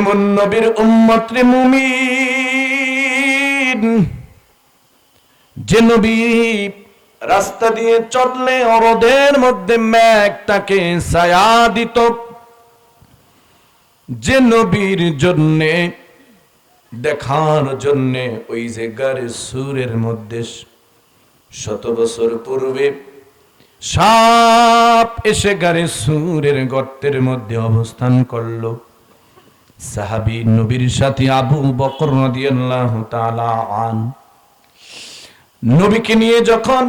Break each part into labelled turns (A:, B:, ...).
A: এমন নবীর উম্মত রে যে নবী রাস্তা দিয়ে চললে অরদের মধ্যে ম্যাগ তাকে ছায়া দিত। যে নবীর জন্যে, দেখার জন্যে ওই যে গারে সুরের মধ্যে শত বছর পূর্বে সাপ এসে গারে সুরের গর্তের মধ্যে অবস্থান করল। সাহাবি নবীর সাথে আবু বকর নবীকে নিয়ে যখন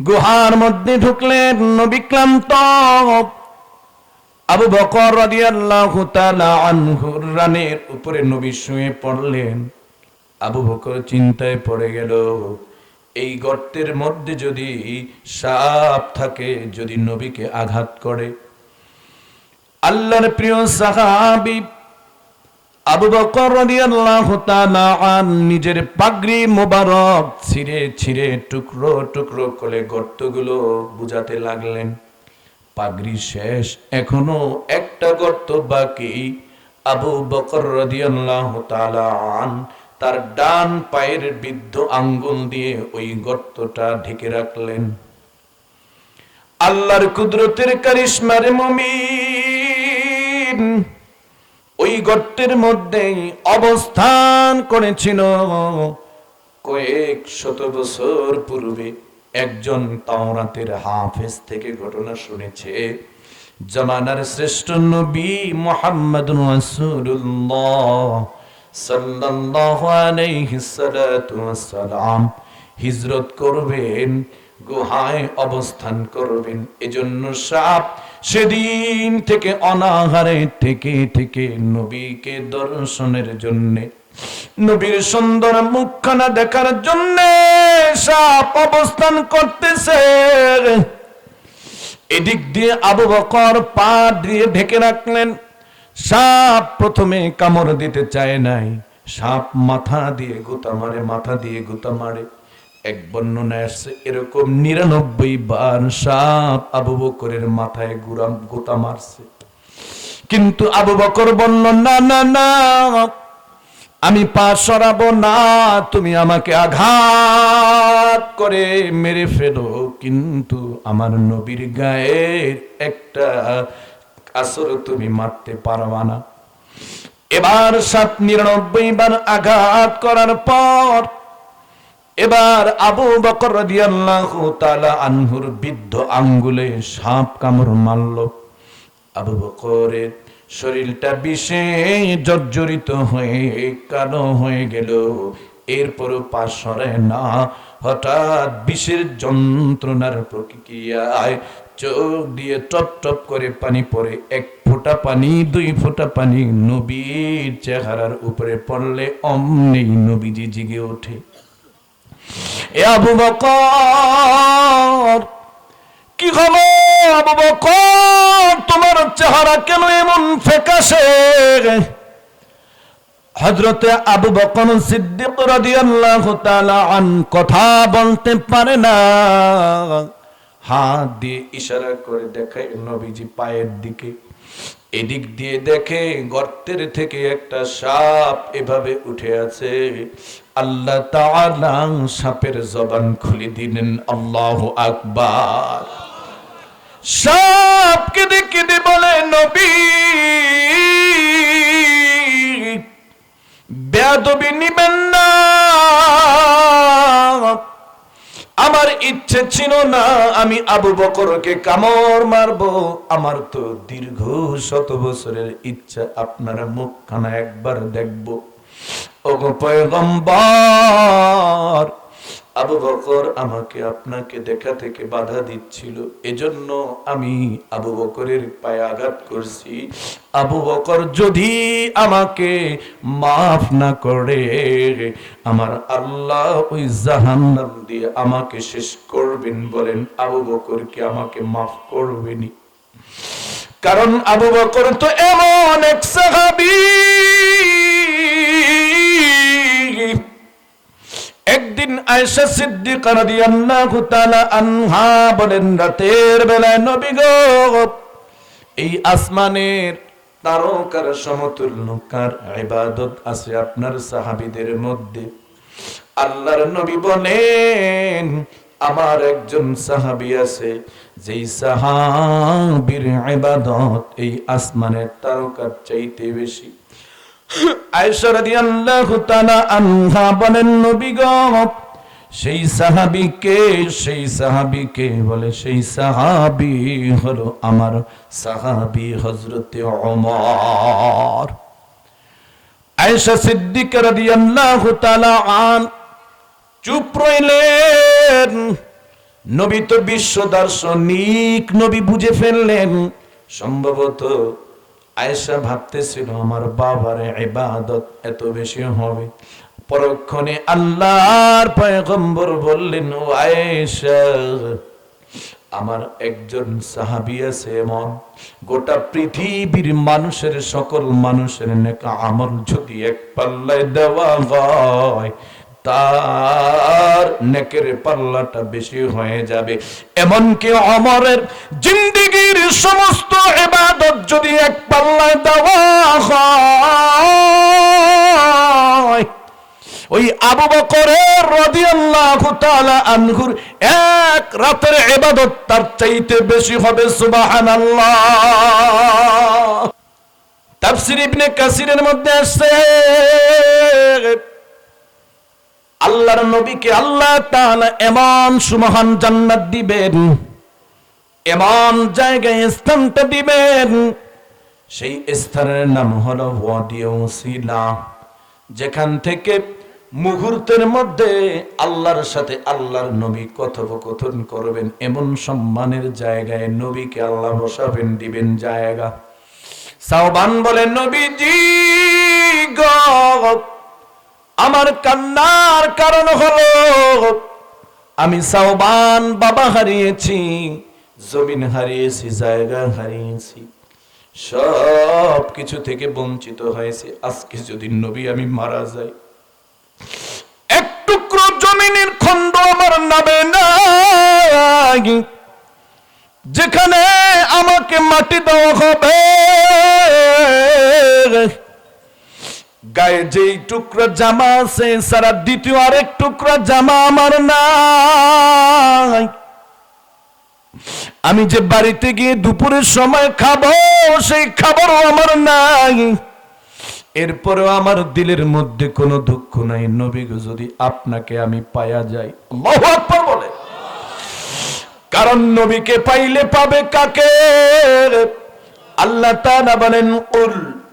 A: গুহার মধ্যে ঢুকলেন, নবী ক্লান্ত। আবু বকর রানের উপরে নবী শুয়ে পড়লেন। আবু বকর চিন্তায় পড়ে গেল, এই গর্তের মধ্যে যদি সাপ থাকে, যদি নবীকে আঘাত করে আল্লাহর প্রিয় সাহাবী আবু বকর রাদিয়াল্লাহু তাআলা আন নিজের পাগড়ি মোবারক ছিঁড়ে ছিঁড়ে টুকরো টুকরো করে গর্তগুলো বুঝাতে লাগলেন। পাগড়ি শেষ, এখনও একটা গর্ত বাকি। আবু বকর রাদিয়াল্লাহু তাআলা আন তার ডান পায়ের বৃদ্ধ আঙ্গুল দিয়ে ওই গর্তটা ঢেকে রাখলেন। আল্লাহর কুদরতের কারিশমার মুমিন ওই গর্তের মধ্যেই অবস্থান করেছিল। কয়েক শত বছর পূর্বে একজন তাওরাতের হাফেজ থেকে ঘটনা শুনেছে। জামানার শ্রেষ্ঠ নবী মোহাম্মদ হিজরত করবেন, গুহায় অবস্থান করবেন। এজন্য সাপ সেদিন থেকে অনাহারে থেকে থেকে নবীকে দর্শনের জন্য, নবীর সুন্দর মুখখানা দেখার জন্য সাপ অবস্থান করতেছে। এদিক দিয়ে আবু বকর পা দিয়ে ঢেকে রাখলেন। সাপ প্রথমে কামড় দিতে চায় নাই। সাপ মাথা দিয়ে গুতা মারে, মাথা দিয়ে গুতা মারে। এক বর্ণনা আসছে এরকম নিরানব্বই বার সাপ আবু বকরের মাথায় গুরাম গোতা মারছে। কিন্তু আবু বকর বলল, না না না, আমি পা সরাবো না, তুমি আমাকে আঘাত করে মেরে ফেলো। কিন্তু আমার নবীর গায়ের একটা আসর তুমি মারতে পারবা না। এবার সাত নিরানব্বই বার আঘাত করার পর এবার আবু বকর আনহুর বৃদ্ধ আঙ্গুলে সাপ কামড় মারল। আবু বকরের শরীরটা বিষে জর্জরিত হয়ে কালো হয়ে গেল। এরপরও পা সরে না। হঠাৎ বিষের যন্ত্রণার প্রক্রিয়ায় চোখ দিয়ে টপ টপ করে পানি পড়ে। এক ফোঁটা পানি, দুই ফোঁটা পানি নবীর চেহারার উপরে পড়লে অমনি নবীজি জিগে ওঠে। এ আবু বকর, কি খবর আবু বকর? তোমার চেহারা কেন এমন ফেকাশে হজরতে আবু বকর সিদ্দিক রাদিয়াল্লাহু তাআলা আন কথা বলতে পারে না। হাত দিয়ে ইশারা করে দেখায় নবীজি পায়ের দিকে। এদিক দিয়ে দেখে গর্তের থেকে একটা সাপ এভাবে উঠে আছে। আল্লাহ তাআলা সাপের জবান খুলে দিলেন, আল্লাহু আকবার। সাপ কেঁদে কেঁদে বলে, নবী, বেয়াদবি নিবেন না। আমার ইচ্ছে ছিল না আমি আবু বকরকে কামড় মারব। আমার তো দীর্ঘ শত বছরের ইচ্ছা আপনার মুখখানা একবার দেখব। ওগো পয়গম্বর আবু বকর আমাকে আপনাকে দেখা থেকে বাধা দিচ্ছিল। এজন্য আমি আবু বকরের পায়ে আঘাত করছি। আবু বকর যদি আমাকে মাফ না করে, আমার আল্লাহ ওই জাহান্নাম দিয়ে আমাকে শেষ করবেন বলেন, আবু বকর কি আমাকে মাফ করবেনি কারণ আবু বকর তো এমন এক সাহাবী। একদিন আয়েশা সিদ্দিকা রাদিয়াল্লাহু আনহা বলেন, রাতের বেলায় নবী এই আসমানের তারকার সমতুল্য কার ইবাদত আছে আপনার সাহাবীদের মধ্যে? আল্লাহর নবী বলেন, আমার একজন সাহাবি আছে, যেই সাহাবীর ইবাদত এই আসমানের তারকার চাইতে বেশি। আনহা বলেন, নবী সেই সাহাবীকে সেই সাহাবীকে বলে, সেই সাহাবী হলো আমার সাহাবী হযরতে ওমর। আয়েশা সিদ্দিকা রাদিয়াল্লাহু আন, চুপ রইলেন। নবী তো বিশ্ব দার্শনিক নবী বুঝে ফেললেন। সম্ভবত আয়েশা ভাবতেছিল, আমার বাবার ইবাদত এত বেশি হবে। পরক্ষণে আল্লাহর পয়গম্বর বললেন, ও আয়েশা, আমার একজন সাহাবী আছে এমন। গোটা পৃথিবীর মানুষের, সকল মানুষের নেকা আমল যদি এক পাল্লায় দেওয়া হয় তার নেকের পাল্লাটা বেশি হয়ে যাবে। এমনকি অমরের জিন্দিগির সমস্ত এবাদত যদি এক পাল্লায় দেওয়া হয়, ওই আবু বকরের রাদিয়াল্লাহু তাআলা আনহুর এক রাতের ইবাদত তার চাইতে বেশি হবে, সুবহানাল্লাহ। তাফসীর ইবনে কাসিরের মধ্যে আসছে। আল্লাহর নবীকে আল্লাহ তাআলা এমন সুমহান জান্নাত দিবেন, এমন জায়গায় স্থানটা দিবেন, সেই স্থানের নাম হলো ওয়াদি ওসিলা যেখান থেকে মুহূর্তের মধ্যে আল্লাহর সাথে আল্লাহর নবী কথোপকথন করবেন, এমন সম্মানের জায়গায় নবীকে আল্লাহ বসাবেন, দিবেন জায়গা। সাওবান বলেন নবীজি গো আমার কান্নার কারণ হলো, আমি সাওবান বাবা হারিয়েছি, জমিন হারিয়েছি, জায়গা হারিয়েছি সব কিছু থেকে বঞ্চিত হয়েছে। আজকে যদি নবী আমি মারা যাই, এক টুকরো জমিনের খন্ড আমার নামে নাই, যেখানে আমাকে মাটি দেওয়া হবে। গায়ে যেই টুকরা জামা আছে, সারা দ্বিতীয় আরেক টুকরা জামা আমার নাই। আমি যে বাড়িতে গিয়ে দুপুরের সময় খাব, সেই খাবারও আমার নাই। এরপরেও আমার দিলের মধ্যে কোনো দুঃখ নাই। নবী যদি আপনাকে আমি পায়া যাই বলে। কারণ নবীকে পাইলে পাবে কাকে? আল্লাহ তাআলা বলেন, উল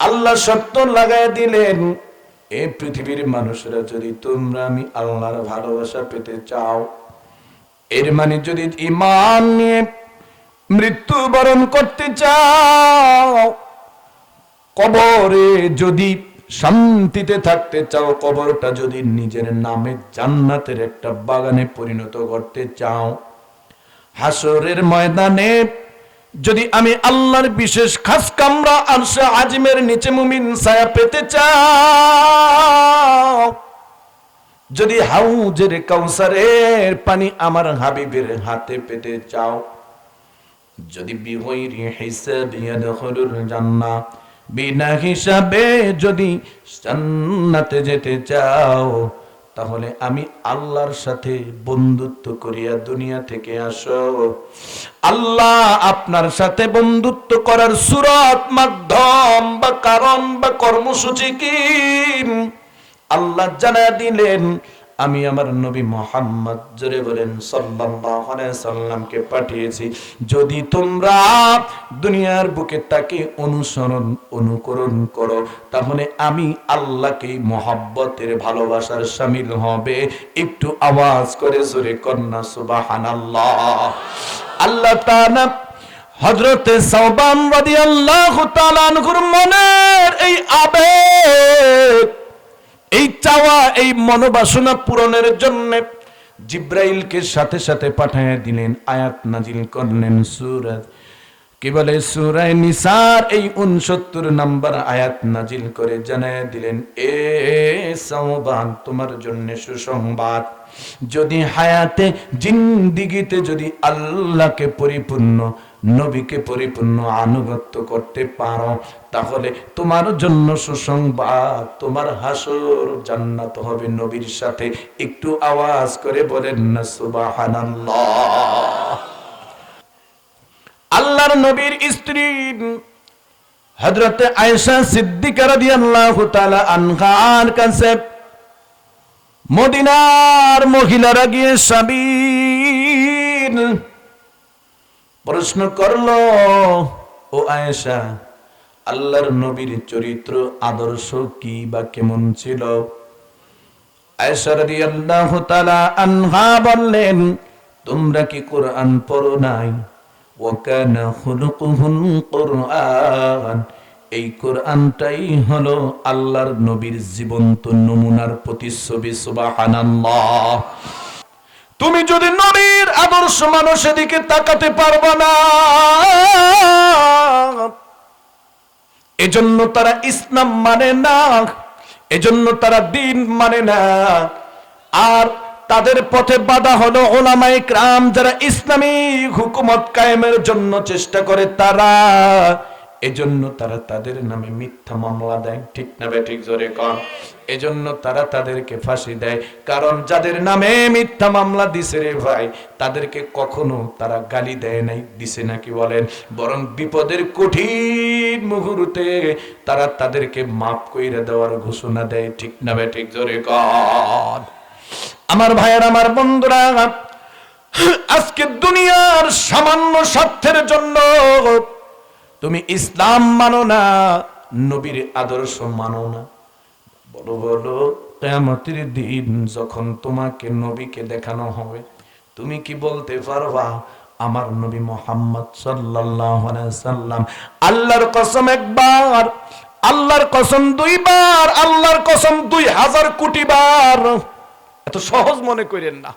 A: আল্লাহ সত্য লাগাই দিলেন এই পৃথিবীর মানুষরা যদি তোমরা আমি আল্লাহর ভালোবাসা পেতে চাও, এর মানে যদি ইমান নিয়ে মৃত্যুবরণ করতে চাও, কবরে যদি শান্তিতে থাকতে চাও, কবরটা যদি নিজের নামে জান্নাতের একটা বাগানে পরিণত করতে চাও হাসরের ময়দানে যদি আমি আল্লাহর বিশেষ খাস কামরা আরশে আজমের নিচে মুমিন ছায়া পেতে চাও, যদি হাউজের কাউসারের পানি আমার হাবিবের হাতে পেতে চাও, যদি বিহৈরি হিসাবে ইয়াদখুলুল জান্নাহ, বিনা হিসাবে যদি জান্নাতে যেতে চাও তাহলে আমি আল্লাহর সাথে বন্ধুত্ব করিয়া দুনিয়া থেকে আসো। আল্লাহ আপনার সাথে বন্ধুত্ব করার সুরত, মাধ্যম বা কারণ বা কর্মসূচি কি? আল্লাহ জানা দিলেন আমি আমার নবী মোহাম্মদ, জোরে বলেন সাল্লামকে পাঠিয়েছি। যদি তোমরা দুনিয়ার বুকে তাকে অনুসরণ, অনুকরণ করো, তাহলে আমি আল্লাহকে মহাব্বতের ভালোবাসার শামিল হবে। একটু আওয়াজ করে জোরে কন্যা, সুবহানাল্লাহ। আল্লাহ তাআলা হজরতে সৌবান আনহুর মনের এই আবেগ এই চাওয়া এই মনোবাসনা পূরণের জন্য জিব্রাইলকে সাথে সাথে পাঠায় দিলেন, আয়াত নাজিল করলেন সুরাত। কি বলে? সুরায় নিসার, এই উনসত্তর নাম্বার আয়াত নাজিল করে জানায় দিলেন, এ সৌবান তোমার জন্য সুসংবাদ। যদি হায়াতে, জিন্দিগিতে যদি আল্লাহকে পরিপূর্ণ নবীকে পরিপূর্ণ আনুগত্য করতে পারো। তাহলে তোমার জন্য সুসংবাদ, তোমার হাসর জান্নাত হবে নবীর সাথে। একটু আওয়াজ করে বলেন না, সুবহানাল্লাহ। আল্লাহর নবীর স্ত্রী হযরতে আয়েশা সিদ্দিকা রাদিয়াল্লাহু তাআলা আনহার কাছে মদিনার মহিলারা গিয়ে সাবির প্রশ্ন করল, ও আয়েশা, আল্লাহর নবীর চরিত্র, আদর্শ কি বা কেমন ছিল? আনহা বললেন, তোমরা কি কোরআন পড়ো নাই? কোরআন এই কোরআনটাই হলো আল্লাহর নবীর জীবন্ত নমুনার প্রতিচ্ছবি, সুবহানাল্লাহ। তুমি যদি নবীর আদর্শ মানুষের দিকে তাকাতে পারবে না। এজন্য তারা ইসলাম মানে না, এজন্য তারা দিন মানে না। আর তাদের পথে বাধা হলো ওলামাই ক্রাম যারা ইসলামী হুকুমত কায়েমের জন্য চেষ্টা করে তারা। এজন্য তারা তাদের নামে মিথ্যা মামলা দেয়। ঠিক না ঠিক জোরে কর এজন্য তারা তাদেরকে ফাঁসি দেয়। কারণ যাদের নামে মিথ্যা মামলা দিছে রে ভাই, তাদেরকে কখনো তারা গালি দেয় নাই। দিছে নাকি বলেন। বরং বিপদের কঠিন মুহূর্তে তারা তাদেরকে মাফ কইরা দেওয়ার ঘোষণা দেয়। ঠিক না ঠিক জোরে কর আমার ভাইয়ের, আমার বন্ধুরা, আজকে দুনিয়ার সামান্য স্বার্থের জন্য তুমি ইসলাম মানো না, নবীর আদর্শ মানো না। বলো বলো কেমতের দিন যখন তোমাকে নবীকে দেখানো হবে, তুমি কি বলতে পারবা, আমার নবী মোহাম্মদ সাল্লাম আল্লাহর কসম একবার, আল্লাহর কসম দুইবার, আল্লাহর কসম দুই হাজার কোটি বার। এত সহজ মনে করেন না।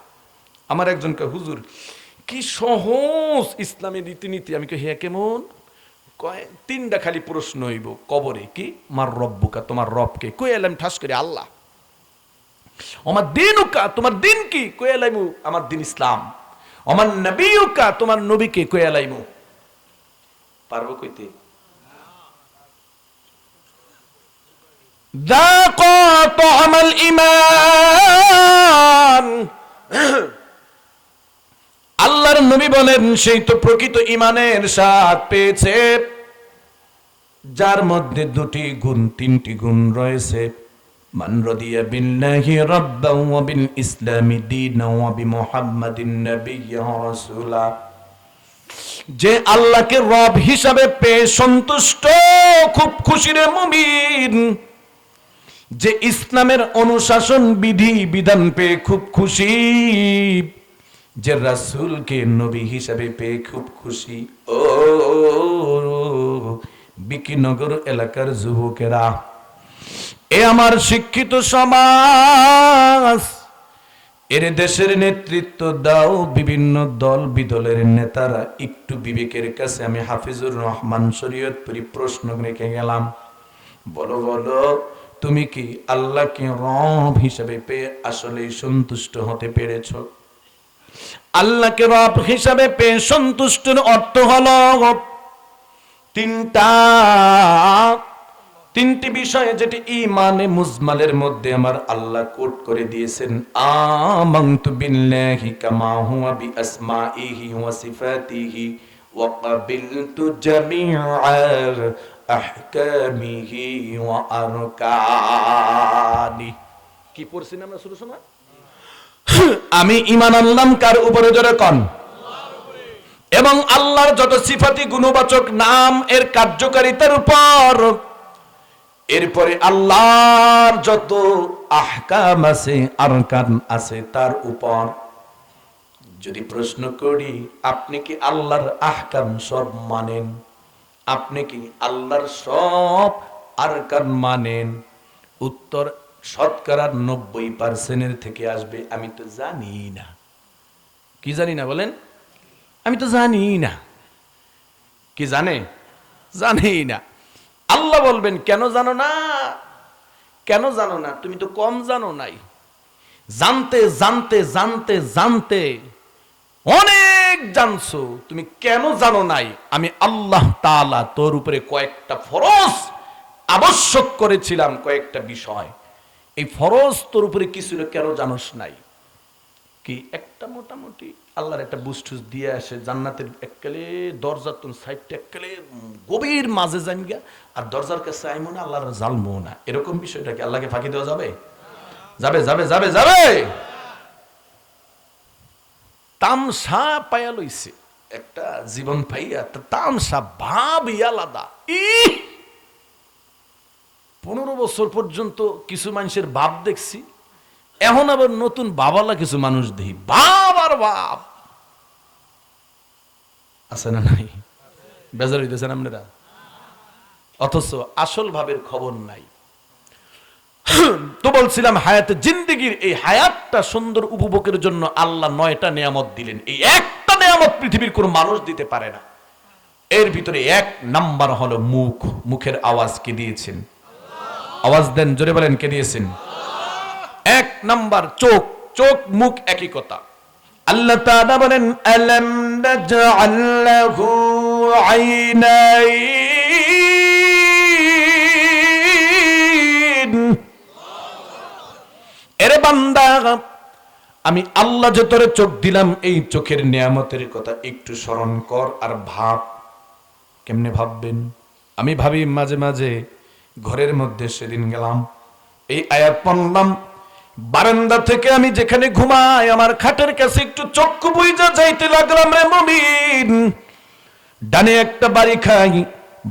A: আমার একজনকে, হুজুর, কি সহজ ইসলামী রীতিনীতি। আমি কে হ্যাঁ কেমন? কয় তিনটা খালি প্রশ্ন হইব কবরে কি মার রব্বুকা তোমার রবকে কই এলাম ঠাস করে আল্লাহ আমার দিন উকা তোমার দিন কি কই এলাইমু আমার দিন ইসলাম আমার নবী উকা তোমার নবীকে কই এলাইমু পারবো কইতে ذاق طعم الإيمان আল্লাহর নবী বলেন সেই তো প্রকৃত ইমানের স্বাদ পেয়েছে যার মধ্যে দুটি গুণ, তিনটি গুণ রয়েছে। যে আল্লাহকে রব হিসাবে পেয়ে সন্তুষ্ট, খুব মুমিন। যে ইসলামের অনুশাসন বিধি, বিধান পেয়ে খুব খুশি। যে রাসূলকে নবী হিসাবে পেয়ে খুব খুশি। ও বিকিনগর এলাকার যুবকেরা, এ আমার শিক্ষিত সমাজ। এর দেশের নেতৃত্ব দাও বিভিন্ন দল, বিদলের নেতারা। একটু বিবেকের কাছে আমি হাফিজুর রহমান শরীয়তপুরি প্রশ্ন রেখে গেলাম। বলো বলো, তুমি কি আল্লাহকে রব হিসাবে পেয়ে আসলেই সন্তুষ্ট হতে পেরেছ? আল্লাহকে রব হিসাবে পেয়ে সন্তুষ্টের অর্থ হলো তিনটা, তিনটি বিষয় যেটি ইমানে মুজমালের মধ্যে আমার আল্লাহ কোট করে দিয়েছেন। আমানতু বিল্লাহি কামা হুয়া বি আসমাইহি ওয়া সিফাতিহি ওয়া কাবিলতু জামিআ আহকামিহি ওয়া আরকানি। কি পড়ছেন আমরা শুরু সময়? আমি ইমান আনলাম কার উপরে জোরে কন? এবং আল্লাহর যত সিফাতি গুণবাচক নাম এর কার্যকারিতার উপর, এরপরে আল্লাহর যত আহকাম আছে, আরকান আছে, তার উপর। যদি প্রশ্ন করি, আপনি কি আল্লাহর আহকাম সব মানেন? আপনি কি আল্লাহর সব আরকান মানেন? উত্তর শতকরা নব্বই পার্সেন্টের থেকে আসবে, আমি তো জানি না। কি জানি না বলেন? আমি তো জানি না। কি জানে? জানেই না। আল্লাহ বলবেন, কেন জানো না? কেন জানো না? তুমি তো কম জানো নাই। জানতে জানতে জানতে জানতে অনেক জানছো। তুমি কেন জানো নাই? আমি আল্লাহ তালা তোর উপরে কয়েকটা ফরজ আবশ্যক করেছিলাম, কয়েকটা বিষয়। এই ফরজ তোর উপরে কিছু কেন জানোস নাই? কি? একটা মোটামুটি। আল্লাহর একটা বুস্টুস দিয়ে আসে, জান্নাতের এককালে দরজার তুমি সাইডটা এককালে গভীর মাঝে জানগা আর দরজার কাছে আইমো না, আল্লাহর জালমো না। এরকম বিষয়টা কি আল্লাহকে ফাঁকি দেওয়া যাবে? যাবে যাবে যাবে যাবে! তামসা পায়া লইছে, একটা জীবন পাইয়া তামসা ভাবই আলাদা। ইহ! পনেরো বছর পর্যন্ত কিছু মানুষের ভাব দেখছি এখন আবার নতুন বাবালা কিছু মানুষ দেখি। বাপ আর বাপ। আছে না নাই? বেজার হইতেছেন আপনারা? অথচ আসল ভাবের খবর নাই। তো বলছিলাম, হায়াতে জিন্দিগির এই হায়াতটা সুন্দর উপভোগের জন্য আল্লাহ নয়টা নিয়ামত দিলেন। এই একটা নিয়ামত পৃথিবীর কোন মানুষ দিতে পারে না। এর ভিতরে এক নাম্বার হলো মুখ। মুখের আওয়াজ কে দিয়েছেন? আওয়াজ দেন, জোরে বলেন, কে দিয়েছেন? এক নাম্বার চোখ চোখ, মুখ একই কথা আল্লাহ তাআলা বলেন, আলাম নাজআল লাহু আইনাইন? এরে বান্দা, আমি আল্লাহ যে তোরে চোখ দিলাম, এই চোখের নিয়ামতের কথা একটু স্মরণ কর আর ভাব। কেমনে ভাববেন? আমি ভাবি মাঝে মাঝে ঘরের মধ্যে সেদিন গেলাম, এই আয়াত পড়লাম বারান্দা থেকে আমি যেখানে ঘুমাই, আমার খাটের কাছে একটু চক্ষু বুইজা যাইতে লাগলাম রে মমিন। ডানে একটা বাড়ি খাই,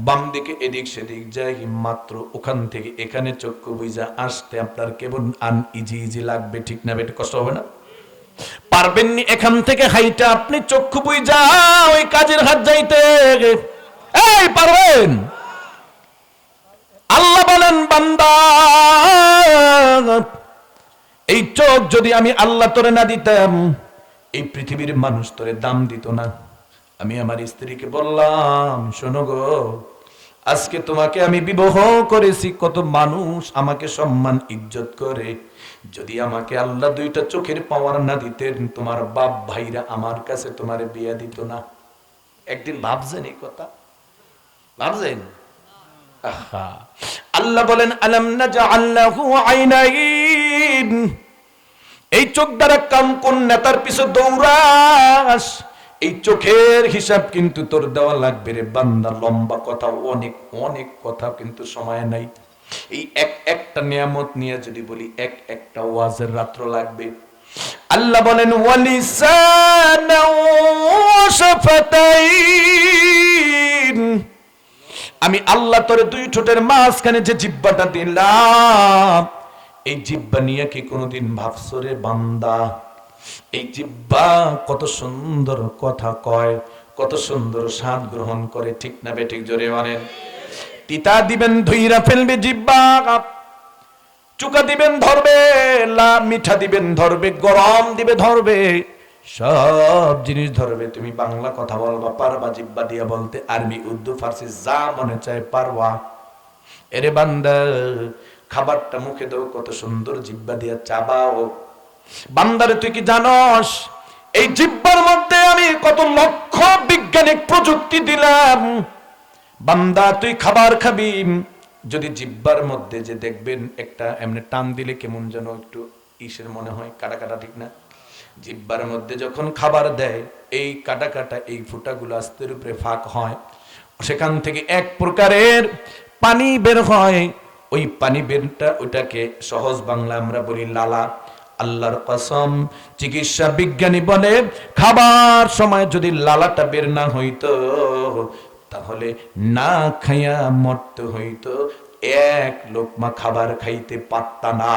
A: বাম দিকে এদিক সেদিক যাই, মাত্র ওখান থেকে এখানে চক্ষু বুইজা আসতে আপনার কেমন আন ইজি ইজি লাগবে, ঠিক না বেটে? কষ্ট হবে না? পারবেননি এখান থেকে হাইটা, আপনি চক্ষু বুইজা, ওই কাজের হাত যাইতে। এই, পারবেন? আল্লাহ বলেন, বান্দা এই চোখ যদি আমি আল্লাহ তোরে না দিতাম, এই পৃথিবীর মানুষ তোরে দাম দিত না। আমি আমার স্ত্রীকে বললাম, শোনো গো, আজকে তোমাকে আমি বিবাহ করেছি, কত মানুষ আমাকে সম্মান, ইজ্জত করে। যদি আমাকে আল্লাহ দুইটা চোখের পাওয়ার না দিতেন, তোমার বাপ ভাইরা আমার কাছে তোমার বিয়া দিত না। একদিন ভাবছেন এই কথা? ভাবছেন। আল্লাহ বলেন, আলাম নাজআল্লাহু আইনাইন? এই চোখ দ্বারা কাম কোন নেতার পিছে দৌড়াস? এই চোখের হিসাব কিন্তু তোর দেওয়া লাগবে রে বান্দা, লম্বা কথা, অনেক অনেক কথা কিন্তু সময় নাই। এই এক, একটা নিয়ামত নিয়ে যদি বলি, এক, একটা ওয়াজের রাত্র লাগবে। আল্লাহ বলেন আমি আল্লাহ তোরে দুই ঠোঁটের মাঝখানে যে জিব্বাটা দিলাম এই জিব্বা নিয়ে কি কোনোদিন ভাবছ রে বান্দা? এই জিব্বা কত সুন্দর কথা কয়, কত সুন্দর স্বাদ গ্রহণ করে, ঠিক না বেঠিক জোরে মানেন? তিতা দিবেন, ধুইরা ফেলবে জিব্বা চুকা দিবেন, ধরবে লা মিঠা দিবেন, ধরবে, গরম দিবে, ধরবে, সব জিনিস ধরবে। তুমি বাংলা কথা বলবা, পারবা জিব্বা দিয়া বলতে, আরবি, উর্দু, ফার্সি, যা মনে চায় পারবা। এরে বান্দা খাবারটা মুখে দাও, কত সুন্দর জিব্বা দিয়া চাবাও বান্দারে, তুই কি জানস? এই জিব্বার মধ্যে আমি কত লক্ষ বিজ্ঞানিক প্রযুক্তি দিলাম। বান্দা, তুই খাবার খাবি। যদি জিব্বার মধ্যে যে দেখবেন, একটা এমনি টান দিলে কেমন যেন একটু ইসের মনে হয়, কাটা কাটা ঠিক না? জিব্বার মধ্যে যখন খাবার দেয়, এই কাটা কাটা এই ফুটাগুলো আস্তের উপরে ফাঁক হয়। সেখান থেকে এক প্রকারের পানি বের হয়। ওই পানি বেরটা ওইটাকে সহজ বাংলা আমরা বলি লালা। আল্লাহর কসম, চিকিৎসা বিজ্ঞানী বলে, খাবার সময় যদি লালাটা বের না হইতো, তাহলে না খাইয়া মরতে হইতো। এক লোকমা খাবার খাইতে পারতা না।